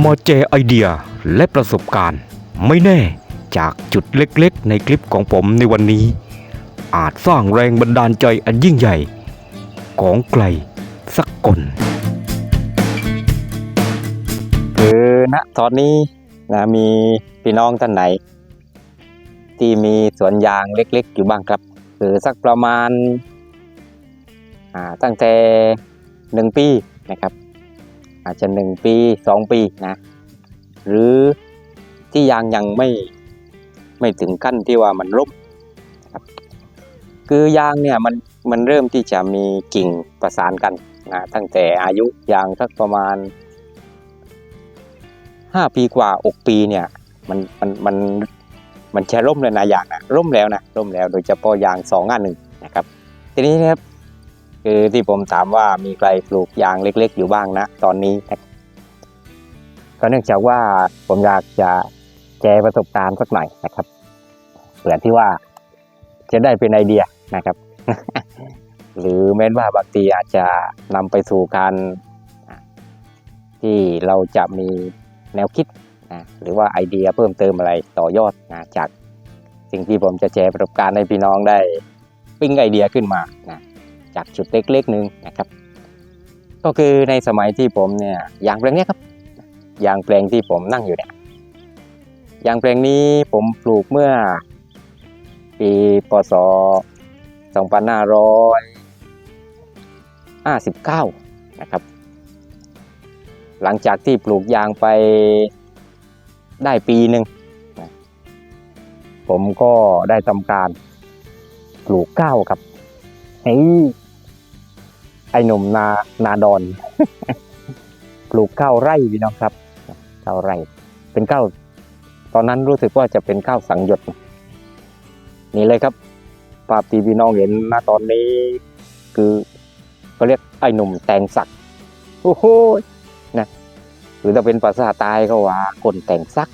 มาแจไอเดียและประสบการณ์ ไม่แน่จากจุดเล็กๆ ในคลิปของผมในวันนี้ อาจสร้างแรงบันดาลใจอันยิ่งใหญ่ ของใครสักคนคือณตอนนี้นะมีพี่น้องท่านไหน ที่มีสวนยางเล็กๆ อยู่บ้างครับคือสักประมาณาตั้งแต่หนึ่งปีนะครับ อาจจะหนึ่งปีสองปีนะ หรือที่ยางยังไม่ไม่ถึงขั้นที่ว่ามันร่มครับคือยางเนี่ยมันมันเริ่มที่จะมีกิ่งประสานกันนะตั้งแต่อายุยางสักประมาณห้าปีกว่าอกปีเนี่ยมันมันมันมันแช่ร่มเลยนะยางนะร่มแล้วนะร่มแล้วโดยเฉพาะยางสองอันหนึ่งนะครับทีนี้นะครับ คือที่ผมถามว่ามีใครปลูกยางเล็ก ๆ อยู่บ้างนะตอนนี้ก็เนื่องจากว่าผมอยากจะแชร์ประสบการณ์สักหน่อยนะครับเผื่อที่ว่าจะได้เป็นไอเดียนะครับ หรือแม้ว่าบางทีอาจจะนำไปสู่การที่เราจะมีแนวคิดนะหรือว่าไอเดียเพิ่มเติมอะไรต่อยอดนะจากสิ่งที่ผมจะแชร์ประสบการณ์ให้พี่น้องได้ปิ้งไอเดียขึ้นมานะ จากจุดเล็กๆหนึ่งนะครับ ก็คือในสมัยที่ผมเนี่ยยางแปลงเนี้ยครับยางแปลงที่ผมนั่งอยู่เนี่ยยางแปลงนี้ผมปลูกเมื่อปีพศ 2559 นะครับ หลังจากที่ปลูกยางไปได้ปีหนึ่งผมก็ได้ทำการปลูกข้าวครับไอ้ ไอ้หนุ่มนานาดอน ปลูกข้าวไร่พี่น้องครับข้าวไร่ เป็นข้าวตอนนั้นรู้สึกว่าจะเป็นข้าวสังหยดนี่เลยครับภาพที่พี่น้องเห็นณตอนนี้ คือเขาเรียกไอ้หนุ่มแตงสักโอ้โหนะหรือถ้าเป็นภาษาใต้ก็ว่าคนแต่งซัก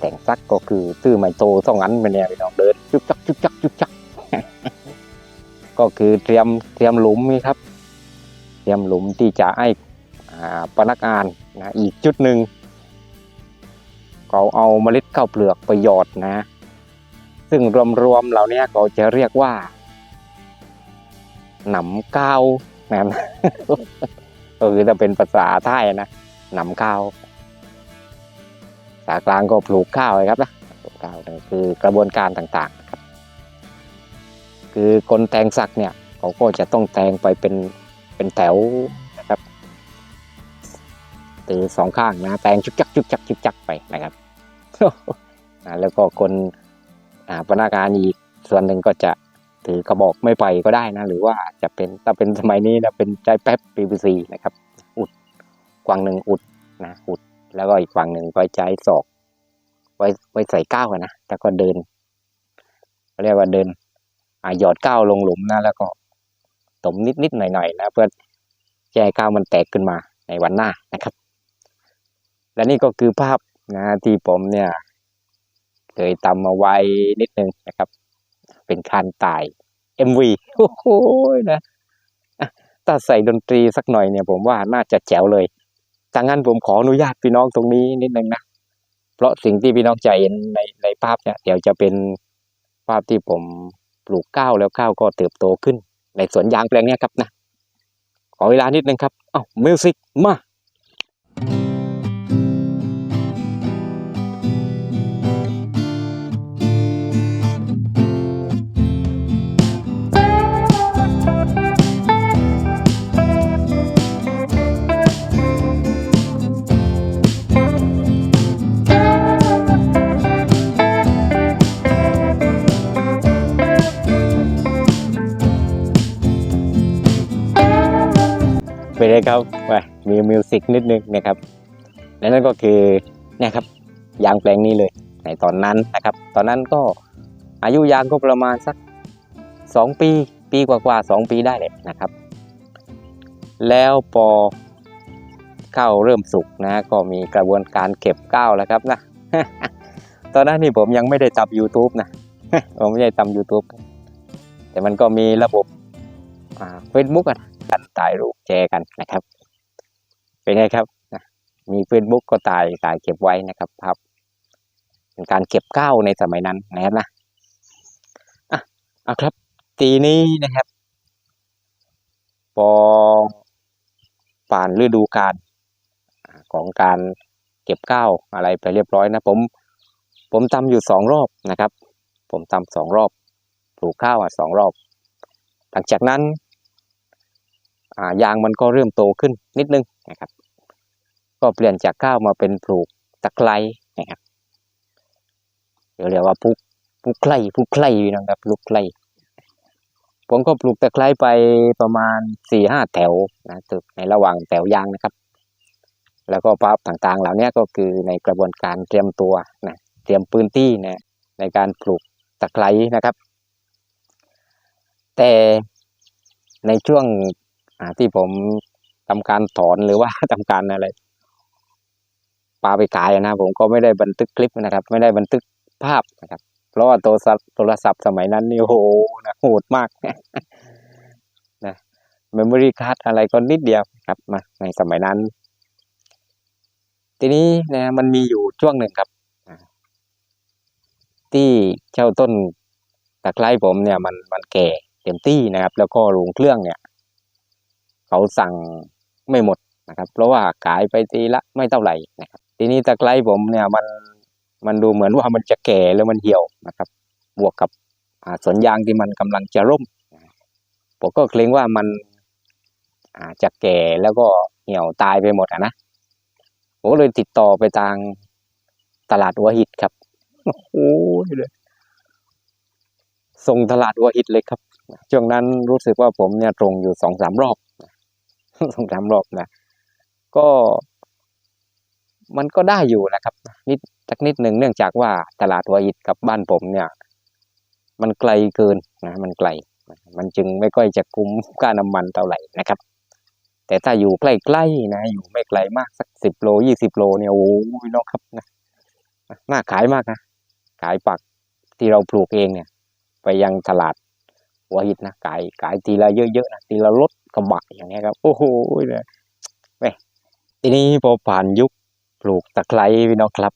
แต่งซักก็คือตื้อไม้โตสองอันไปเนี่ยพี่น้องเดินจุกจักจุกจักจุกจักก็คือเตรียมเตรียมหลุมนี่ครับ รียมหลุมที่จะให้พนักงานนะอีกจุดหนึ่งเขาเอาเมล็ดข้าวเปลือกไปหยอดนะ ซึ่งรวมๆเหล่านี้เขาจะเรียกว่าหนำก้าวนะก็คือถ้าเป็นภาษาไทยนะหนำข้าวสากลางก็ปลูกข้าวเลยครับนะปลูกข้าวนี่คือกระบวนการต่างๆครับ คือคนแตงสักเนี่ยเขาก็จะต้องแตงไปเป็น เป็นแถวนะครับตือสองข้างนะแตงจุกจักจุกจักจุกจักไปนะครับแล้วก็คนพนักงานอีกส่วนหนึ่งก็จะถือกระบอกไม่ไปก็ได้นะ หรือว่าจะเป็นถ้าเป็นสมัยนี้นะเป็นใจแป๊บ PVC นะครับฝั่งหนึ่งอุดนะอุด แล้วก็อีกฝั่งหนึ่งไว้ใช้ศอก ไว้ไว้ใส่ก้าวอะนะแล้วก็เดินเขาเรียกว่าเดินอ่าหยอดก้าวลงหลุมนะแล้วก็ ตมนิดนิดๆหน่อยหน่อยๆนะเพื่อแก้ก้าวมันแตกขึ้นมาในวันหน้านะครับ และนี่ก็คือภาพนะที่ผมเนี่ยเคยทำมาไว้นิดนึงนะครับ เป็นคานตาย MV โอ้โหนะถ้าใส่ดนตรีสักหน่อยเนี่ย ผมว่าน่าจะแจ๋วเลยถ้างั้นผมขออนุญาตพี่น้องตรงนี้นิดนึงนะเพราะสิ่งที่พี่น้องจะเห็นในในภาพเนี่ยเดี๋ยวจะเป็นภาพที่ผมปลูกข้าวแล้วข้าวก็เติบโตขึ้น ในสวนยางแปลงนี้ครับนะขอเวลานิดนึงครับอ้าวมิวสิกมา ครับไปมีมิวสิกนิดนึงนะครับ และนั่นก็คือเนี่ยครับยางแปลงนี้เลยในตอนนั้นนะครับ ตอนนั้นก็อายุยางก็ประมาณสักสองปี ปีกว่าๆสองปีได้เลยนะครับ แล้วพอข้าวเริ่มสุกนะก็มีกระบวนการเก็บข้าวแล้วครับนะ ตอนนั้นนี่ผมยังไม่ได้ทำ YouTube นะ ผมไม่ได้ทำ YouTube แต่มันก็มีระบบอ่า Facebook อะ กันถ่ายรูปแชร์กันนะครับ เป็นไงครับมี Facebook ก็ถ่ายถ่ายเก็บไว้นะครับภาพเป็นการเก็บก้าวในสมัยนั้นนะครับนะอะเอาครับ ตีนี้นะครับพอผ่านฤดูกาลของการเก็บข้าวอะไรไปเรียบร้อยนะผมผมทำอยู่สองรอบนะครับ ผมทำสองรอบปลูกข้าวอะสองรอบ หลังจากนั้นายางมันก็เริ่มโตขึ้นนิดนึงนะครับ ก็เปลี่ยนจากข้าวมาเป็นปลูกตะไคร้นะครับเดี๋ยวเรียกว่าปลูกปลูกไคร้ปลูกไคร้นะครับปลูกไคร้ผมก็ปลูกตะไคร้ไปประมาณสี่ห้าแถวนะตึกในระหว่างแถวยางนะครับ แล้วก็ภาพต่างๆ เหล่านี้ก็คือในกระบวนการเตรียมตัวนะเตรียมพื้นที่นะในการปลูกตะไคร้นะครับ แต่ในช่วง ที่ผมทำการถอนหรือว่าทำการอะไรปลาไปขายนะผมก็ไม่ได้บันทึกคลิปนะครับ ไม่ได้บันทึกภาพนะครับ เพราะว่าโทรศัพท์โทรศัพท์สมัยนั้นนี่โหนะโหดมากนะเมมโมรี่การ์ดอะไรก็นิดเดียวครับมาในสมัยนั้น ทีนี้นะมันมีอยู่ช่วงหนึ่งครับที่เจ้าต้นตะไคร้ผมเนี่ยมันมันแก่เต็มที่นะครับ แล้วก็โรงเครื่องเนี่ย เขาสั่งไม่หมดนะครับ เพราะว่าขายไปทีละไม่เท่าไหร่นะครับ ทีนี้ตะไคร้ผมเนี่ยมันมันดูเหมือนว่ามันจะแก่แล้วมันเหี่ยวนะครับ บวกกับสวนยางที่มันกำลังจะร่มผมก็เกรงว่ามันอาจะแก่แล้วก็เหี่ยวตายไปหมดอะนะผมก็เลยติดต่อไปทางตลาดหัวหิดครับโอ้ยเลยส่งตลาดหัวหิดเลยครับ ช่วงนั้นรู้สึกว่าผมเนี่ยตรงอยู่สองสามรอบ สองสามรอบนะก็ มันก็ได้อยู่นะครับ นิดสักนิดหนึ่งเนื่องจากว่าตลาดหัวหิดกับบ้านผมเนี่ย มันไกลเกินนะมันไกล มันจึงไม่ค่อยจะคุ้มค่าน้ำมันเท่าไหร่นะครับ แต่ถ้าอยู่ใกล้ๆนะ อยู่ไม่ไกลมากสักสิบโลยี่สิบโลเนี่ยโอ้ยน้องครับนะน่าขายมากนะขายปักที่เราปลูกเองเนี่ย ไปยังตลาดหัวหินนะขายขายทีละเยอะๆนะทีละรถ กระบะอย่างเงี้ยครับ โอ้โหเนี่ยแหมทีนี้พอผ่านยุคปลูกตะไคร้พี่น้องครับ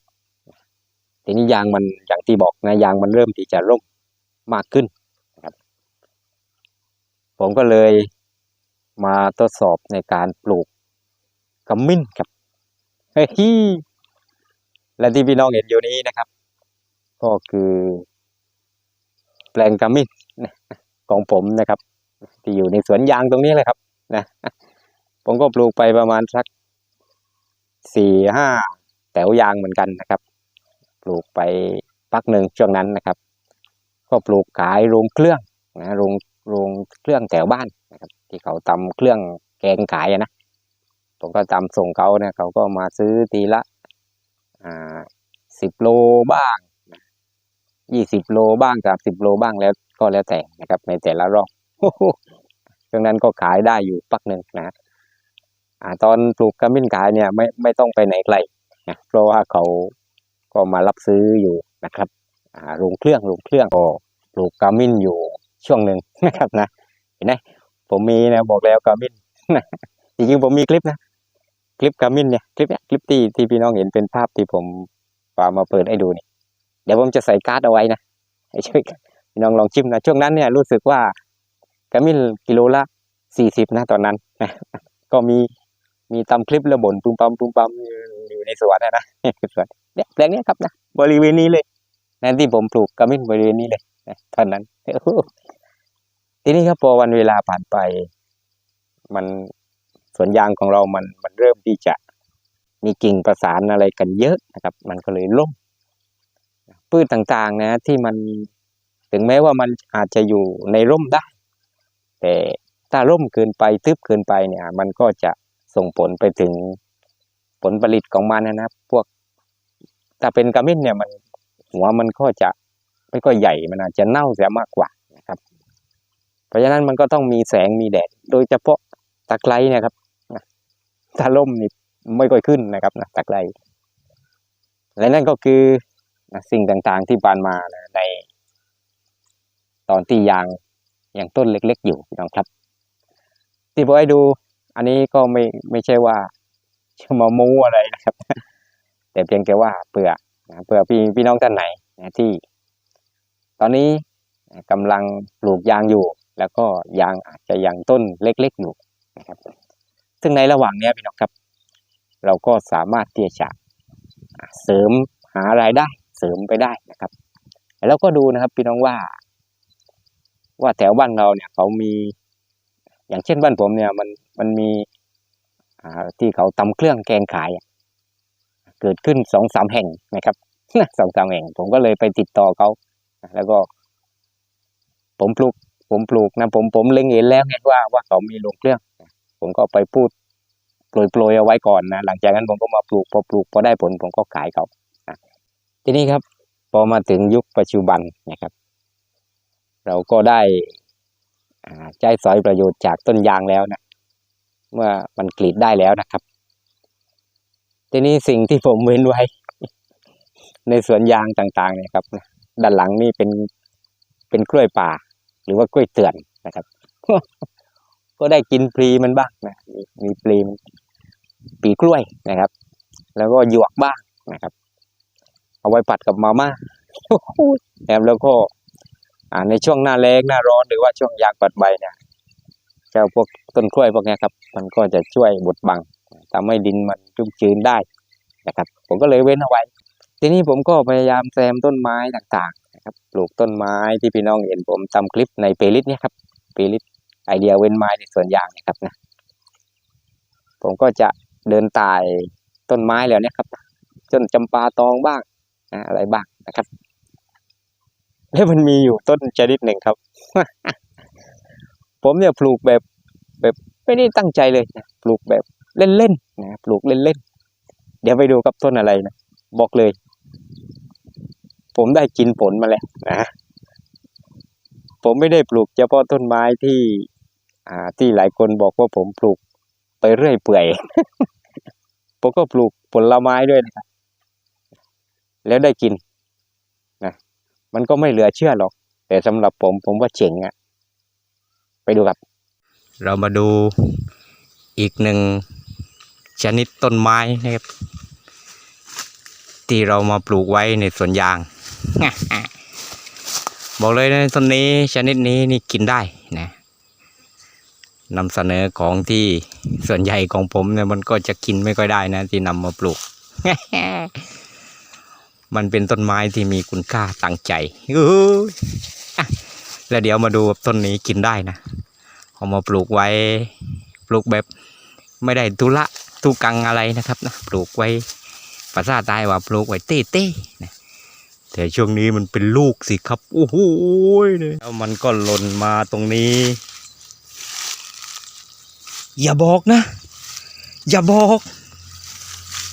ทีนี้ยางมันอย่างที่บอกนะยางมันเริ่มที่จะร่มมากขึ้นครับ ผมก็เลยมาทดสอบในการปลูกขมิ้นครับเฮ้ยและที่พี่น้องเห็นอยู่นี้นะครับ ก็คือแปลงขมิ้นของผมนะครับ ที่อยู่ในสวนยางตรงนี้เลยครับ นะผมก็ปลูกไปประมาณสักสี่ห้าแถวยางเหมือนกันนะครับ ปลูกไปพักหนึ่งช่วงนั้นนะครับ ก็ปลูกขายโรงเครื่องนะโรงโรงเครื่องแถวบ้านนะครับ ที่เขาทำเครื่องแกงขายนะผมก็ทำส่งเขาเนี่ยเขาก็มาซื้อทีละอ่าสิบโลบ้างยี่สิบโลบ้างสามสิบโลบ้างแล้วก็แล้วแต่นะครับ ในแต่ละรอบ ช่วงนั้นก็ขายได้อยู่ปักหนึ่งนะอ่าตอนปลูกกระมิ้นขายเนี่ยไม่ไม่ต้องไปไหนไกลนะเพราะว่าเขาก็มารับซื้ออยู่นะครับอ่าโรงเครื่องโรงเครื่องก็ปลูกกระมิ้นอยู่ช่วงหนึ่งนะครับนะเห็นไหมผมมีนะบอกแล้วกระมิ้นจริงๆผมมีคลิปนะคลิปกระมิ้นเนี่ยคลิปเนี้ยคลิปที่ที่พี่น้องเห็นเป็นภาพที่ผมปามาเปิดให้ดูนี่เดี๋ยวผมจะใส่การ์ดเอาไว้นะให้ช่วยพี่น้องลองชิมนะช่วงนั้นเนี่ยรู้สึกว่า กระมิ้นกิโลละสี่สิบนะตอนนั้นก็มีมีตำคลิประบ่นปุ้มปั๊มปุ้มปั๊มอยู่ในสวนนะนะสวนเนี่ยแปลงนี้ครับนะบริเวณนี้เลยนั่นที่ผมปลูกกระมิ้นบริเวณนี้เลยนะตอนนั้นทีนี้ครับพอวันเวลาผ่านไป มันสวนยางของเรามันมันเริ่มที่จะมีกิ่งประสานอะไรกันเยอะนะครับ มันก็เลยล่มพืชต่างๆนะ ที่มันถึงแม้ว่ามันอาจจะอยู่ในร่มได้ แต่ถ้าร่มเกินไปทึบเกินไปเนี่ย มันก็จะส่งผลไปถึงผลผลิตของมันนะครับ พวกถ้าเป็นกระมิ้นเนี่ยมันหัวมันก็จะไม่ก็ใหญ่มันอาจจะเน่าเสียมากกว่านะครับ เพราะฉะนั้นมันก็ต้องมีแสงมีแดด โดยเฉพาะตะไคร้นะครับถ้าร่มนี่ไม่ค่อยขึ้นนะครับนะตะไคร้และนั่นก็คือสิ่งต่างๆที่ผ่านมานะในตอนที่ยาง ย่างต้นเล็ก ๆ อยู่พี่น้องครับที่ผมให้ดูอันนี้ก็ไม่ไม่ใช่ว่าจะมาโม้อะไรนะครับ แต่เพียงแค่ว่าเผื่อนะเผื่อพี่พี่น้องท่านไหนนะที่ ตอนนี้กำลังปลูกยางอยู่ แล้วก็ยางอาจจะยังต้นเล็ก ๆ อยู่นะครับ ซึ่งในระหว่างนี้พี่น้องครับ เราก็สามารถที่จะอ่าเสริมหารายได้เสริมไปได้นะครับ แล้วก็ดูนะครับพี่น้องว่า ว่าแถวบ้านเราเนี่ยเขามี อย่างเช่นบ้านผมเนี่ย มันมันมีที่เขาตำเครื่องแกงขาย เกิดขึ้นสองสามแห่งนะครับสองสามแห่ง ผมก็เลยไปติดต่อเขาแล้วก็ ผมปลูก ผมปลูกนะผมผมเล็งเห็นแล้วไงว่าว่าเขามีโรงเครื่อง ผมก็ไปพูดโปรยๆเอาไว้ก่อนนะหลังจากนั้นผมก็มาปลูกพอปลูกพอได้ผลผมก็ขายเขาทีนี้ครับ พอมาถึงยุคปัจจุบันนะครับ เราก็ได้ใช้สอยประโยชน์จากต้นยางแล้วนะ เมื่อมันกรีดได้แล้วนะครับ ทีนี้สิ่งที่ผมเว้นไว้ ในสวนยางต่างๆเนี่ยครับด้านหลังนี่เป็นเป็นกล้วยป่า หรือว่ากล้วยเตือนนะครับ ก็ได้กินปลีมันบ้างนะมีปลีมันปีกล้วยนะครับ แล้วก็หยวกบ้างนะครับ เอาไว้ผัดกับมาม่านะครับแล้วก็ ในช่วงหน้าแล้งหน้าร้อนหรือว่าช่วงยางปัดใบเนี่ยเจ้าพวกต้นกล้วยพวกนี้ครับ มันก็จะช่วยบดบังทำให้ดินมันชุ่มชื้นได้นะครับ ผมก็เลยเว้นเอาไว้ ทีนี้ผมก็พยายามแซมต้นไม้ต่างๆนะครับปลูกต้นไม้ที่พี่น้องเห็นผมทำคลิปในเพลย์ลิสเนี่ยครับเพลย์ลิสไอเดียเว้นไม้ในสวนยางนะครับนะผมก็จะเดินตายต้นไม้แล้วเนี่ยครับต้นจำปาตองบ้างอะไรบ้างนะครับ แล้วมันมีอยู่ต้นชนิดหนึ่งครับ ผมเนี่ยปลูกแบบแบบไม่ได้ตั้งใจเลยนะปลูกแบบเล่นๆนะปลูกเล่นๆเดี๋ยวไปดูครับต้นอะไรนะบอกเลย ผมได้กินผลมาแล้วนะผมไม่ได้ปลูกเฉพาะต้นไม้ที่ อ่า ที่หลายคนบอกว่าผมปลูกไปเรื่อยเปื่อยผมก็ปลูกผลไม้ด้วยนะครับแล้วได้กิน มันก็ไม่เหลือเชื่อหรอก แต่สำหรับผมผมว่าเจ๋งอะไปดูครับ เรามาดูอีกหนึ่งชนิดต้นไม้นะครับที่เรามาปลูกไว้ในสวนยาง บอกเลยนะต้นนี้ชนิดนี้นี่กินได้นะนำเสนอของที่ส่วนใหญ่ของผมเนี่ยมันก็จะกินไม่ค่อยได้นะ ที่นำมาปลูก มันเป็นต้นไม้ที่มีคุณค่าตั้งใจอู้ยอะแล้วเดี๋ยวมาดูต้นนี้กินได้นะเอามาปลูกไว้ปลูกแบบไม่ได้ทุละทุกังอะไรนะครับนะปลูกไว้ภาษาใต้ว่าปลูกไว้เต้เต้นะแต่ช่วงนี้มันเป็นลูกสิครับโอ้โหเนี่ยแล้วมันก็หล่นมาตรงนี้ อย่าบอกนะ อย่าบอก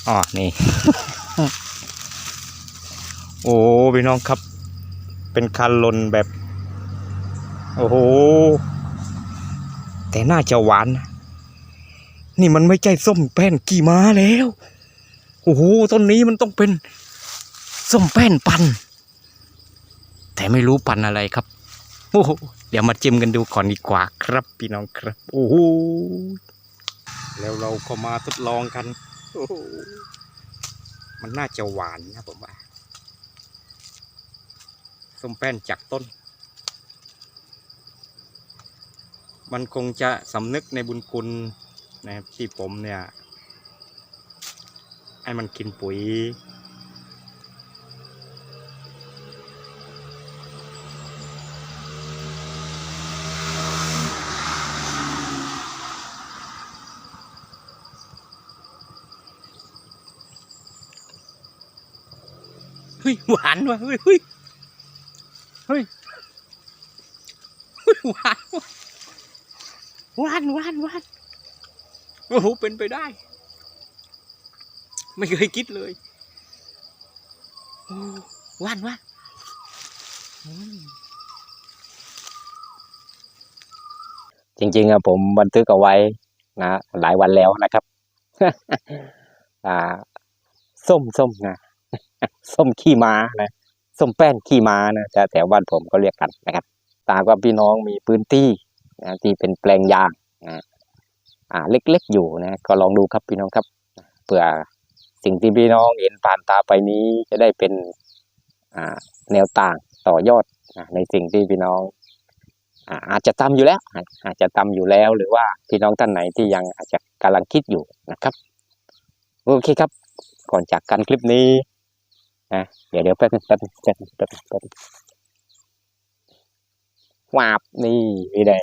อ๋อนี่ โอ้พี่น้องครับ เป็นคันลนแบบ โอ้โห แต่น่าจะหวาน นี่มันไม่ใช่ส้มแป้นกี่ม้าแล้ว โอ้โห ต้นนี้มันต้องเป็น ส้มแป้นปัน แต่ไม่รู้ปันอะไรครับ โอ้โห เดี๋ยวมาจิ้มกันดูก่อนดีกว่าครับ พี่น้องครับ โอ้โห แล้วเราก็มาทดลองกัน โอ้โห มันน่าจะหวานนะผมว่า ส้มแป้นจากต้น มันคงจะสำนึกในบุญคุณนะครับที่ผมเนี่ยให้มันกินปุ๋ย เฮ้ยหวานว่ะเฮ้ยเฮ้ย เฮ้ยเฮ้ยห วานว่านวานวานโอ้โหเป็นไปได้ ไม่เคยคิดเลยโอ้หวานหวานจริงๆอะผมบันทึกเอาไว้นะหลายวันแล้วนะครับ อ่า ส้มส้มนะส้มขี้ม้านะส้มแป้นขี้ม้านะจะแถวบ้านผมก็เรียกกันนะครับ ตามว่าพี่น้องมีพื้นที่นะที่เป็นแปลงยางนะอ่าเล็กๆอยู่นะก็ลองดูครับพี่น้องครับเผื่อสิ่งที่พี่น้องเห็นผ่านตาไปนี้จะได้เป็นอ่าแนวต่างต่อยอดในสิ่งที่พี่น้องอาจจะทำอยู่แล้ว อาจจะทำอยู่แล้วหรือว่าพี่น้องท่านไหนที่ยังอาจจะกำลังคิดอยู่นะครับโอเคครับ ก่อนจากกันคลิปนี้นะเดี๋ยวเดี๋ยวแป๊บนึงแป๊บนึงแป๊บนึงแป๊บนึงแป๊บนึง วาบนี่ไม่ได้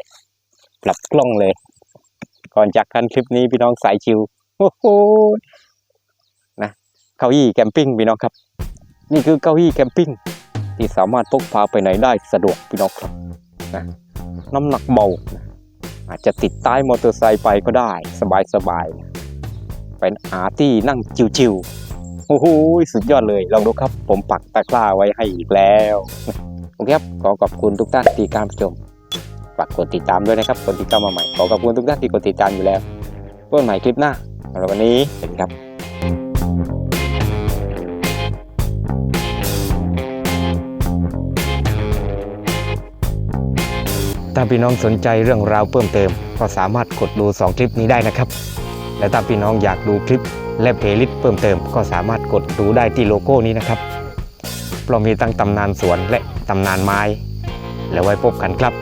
ปรับกล้องเลย ก่อนจากกันคลิปนี้พี่น้องสายชิวโอ้โหนะเก้าอี้แคมปิ้งพี่น้องครับ นี่คือเก้าอี้แคมปิ้งที่สามารถพกพาไปไหนได้สะดวกพี่น้องครับนะน้ำหนักเบานะอาจจะติดใต้มอเตอร์ไซค์ไปก็ได้ สบายๆนะเป็นอาที่นั่งชิวๆโอ้โหสุดยอดเลยลองดูครับ ผมปักตะกร้าไว้ให้อีกแล้ว โอเคครับ ขอขอบคุณทุกท่านที่การชม ฝากกดติดตามด้วยนะครับ คนที่เข้ามาใหม่ ขอขอบคุณทุกท่านที่กดติดตามอยู่แล้วพบกันใหม่คลิปหน้าสำหรับวันนี้สวัสดีครับถ้าพี่น้องสนใจเรื่องราวเพิ่มเติม ก็สามารถกดดู 2 คลิปนี้ได้นะครับ และถ้าพี่น้องอยากดูคลิปและเพลย์ลิสต์เพิ่มเติม ก็สามารถกดดูได้ที่โลโก้นี้นะครับ เพราะมีตั้งตำนานสวนและตำนานไม้ แล้วไว้พบกันครับ